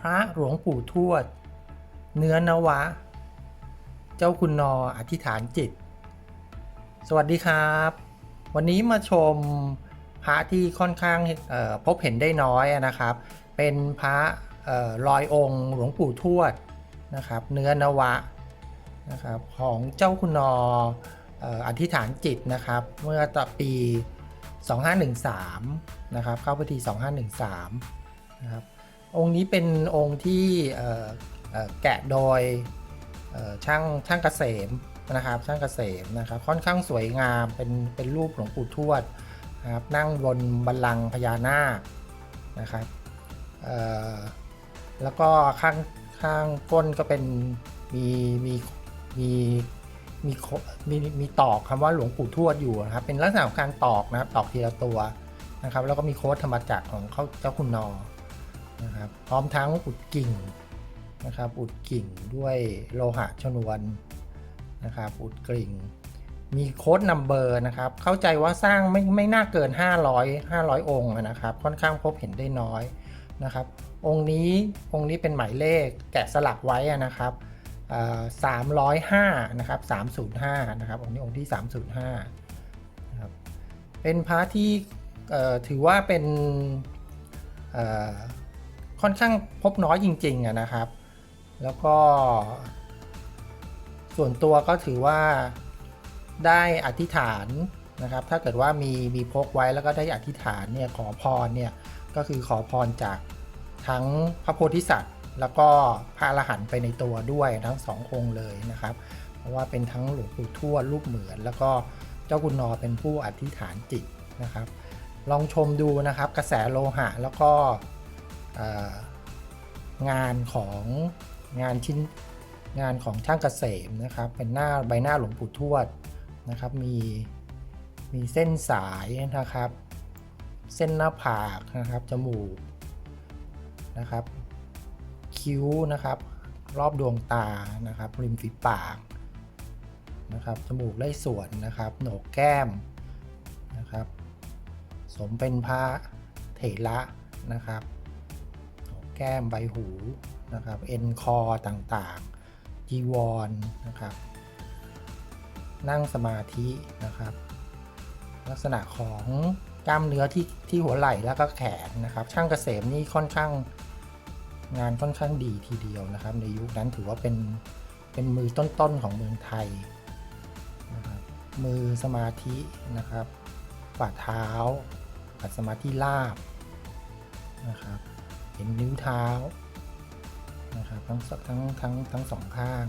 พระหลวงปู่ทวด เนื้อนวะ เจ้าคุณนออธิษฐานจิต สวัสดีครับ วันนี้มาชมพระที่ค่อนข้างพบเห็นได้น้อยนะครับ เป็นพระลอยองค์หลวงปู่ทวดนะครับ เนื้อนวะนะครับของเจ้าคุณนอเอ่ออธิษฐานจิตนะครับ เมื่อต่อปี 2513 นะครับ เข้าพิธี 2513 นะครับ องค์นี้เป็นองค์ที่แกะโดยเอ่อช่างช่างเกษมนะครับช่างเกษมนะครับค่อนข้างสวยงามเป็นเป็นรูปหลวงปู่ทวดนะครับนั่งบนบัลลังก์พญานาคนะครับแล้วก็ข้างข้างก้นก็เป็นมีมีมีมีมีมีตอกคำว่าหลวงปู่ทวดอยู่นะครับเป็นลักษณะของการตอกนะครับตอกทีละตัวนะครับแล้วก็มีโค้ดธรรมจักรของเขาเจ้าคุณนอ นะครับ พร้อมทั้งอุดกิ่งนะครับ อุดกิ่งด้วยโลหะชนวนนะครับ อุดกิ่ง มีโค้ดนัมเบอร์นะครับ เข้าใจว่าสร้างไม่ไม่น่าเกิน 500 500 องค์นะครับ ค่อนข้างพบเห็นได้น้อยนะครับ องค์นี้องค์นี้เป็นหมายเลขแกะสลักไว้นะครับสามร้อยห้านะครับสามศูนย์ห้านะครับ องค์นี้องค์ที่305นะครับเป็นพระที่ถือว่าเป็น ค่อนข้างพบน้อยจริงๆนะครับ แล้วก็ ส่วนตัวก็ถือว่าได้อธิษฐานนะครับ ถ้าเกิดว่ามีมีพกไว้แล้วก็ได้อธิษฐานเนี่ยขอพรเนี่ยก็คือขอพรจากทั้งพระโพธิสัตว์ แล้วก็พระอรหันต์ไปในตัวด้วยทั้งสององค์เลยนะครับ เพราะว่าเป็นทั้งหลวงปู่ทวดรูปเหมือน แล้วก็เจ้าคุณนอเป็นผู้อธิษฐานจิตนะครับ ลองชมดูนะครับกระแสโลหะแล้วก็ งานของงานชิ้นงานของช่างเกษมนะครับ เป็นหน้าใบหน้าหลวงปู่ทวดนะครับ มีมีเส้นสายนะครับ เส้นหน้าผากนะครับจมูกนะครับ คิ้วนะครับ รอบดวงตานะครับริมฝีปากนะครับจมูกไล่ส่วนนะครับโหนกแก้มนะครับ สมเป็นพระเถระนะครับ แก้มใบหูนะครับ เอ็นคอต่างๆ จีวรนะครับ นั่งสมาธินะครับ ลักษณะของกล้ามเนื้อที่ที่หัวไหล่แล้วก็แขนนะครับ ช่างเกษมนี่ค่อนข้างงานค่อนข้างดีทีเดียวนะครับ ในยุคนั้นถือว่าเป็นเป็นมือต้นๆของเมืองไทยนะครับมือสมาธินะครับฝ่าเท้าปัดสมาธิลาบนะครับ ห็นนิ้วเท้านะครับทั้งทั้งทั้งทั้งสองข้าง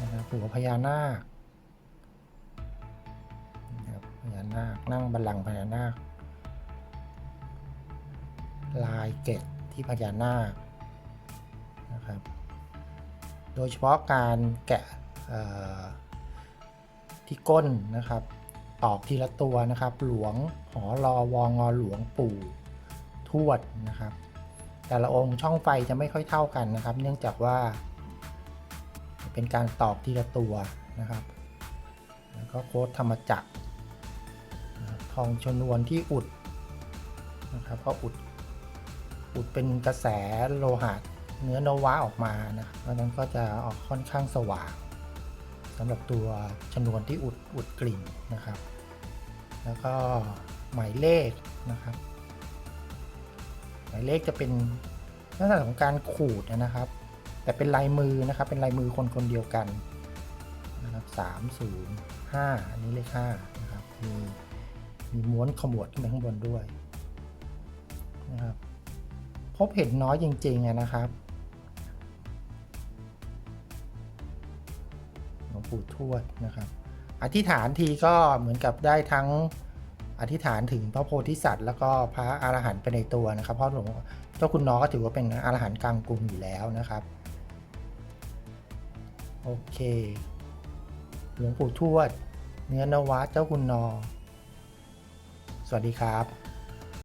นะครับหัวพญานาคนะครับพญานาคนั่งบัลลังก์พญานาค ลายเกตที่พญานาคนะครับโดยเฉพาะการแกะที่ก้นนะครับตอกทีละตัวนะครับ หลวงหอรอวองอหลวงปู่ทวดนะครับ แต่ละองค์ช่องไฟจะไม่ค่อยเท่ากันนะครับ เนื่องจากว่าเป็นการตอกทีละตัวนะครับ แล้วก็โค้ดธรรมจักร ทองชนวนที่อุดนะครับก็อุดอุดเป็นกระแสโลหะเนื้อนวะออกมานะครับเพราะนั้นก็จะออกค่อนข้างสว่างสำหรับตัวชนวนที่อุดอุดกลิ่นนะครับ แล้วก็หมายเลขนะครับ เลขจะเป็นลักษณะของการขูดนะครับ แต่เป็นลายมือนะครับ เป็นลายมือคนคนเดียวกันนะครับสามศูนย์ห้าอันนี้เลขห้านะครับมีมีม้วนขมวดขึ้นไปข้างบนด้วยนะครับพบเห็นน้อยจริงๆนะครับหลวงปู่ทวดนะครับ อธิษฐานทีก็เหมือนกับได้ทั้ง อธิษฐานถึงพระโพธิสัตว์ แล้วก็พระอรหันต์ไปในตัวนะครับเพราะหลวงเจ้าคุณน้อก็ถือว่าเป็นอรหันต์กลางกลุ่มอยู่แล้วนะครับโอเค หลวงปู่ทวด เนื้อนวะเจ้าคุณนอ สวัสดีครับ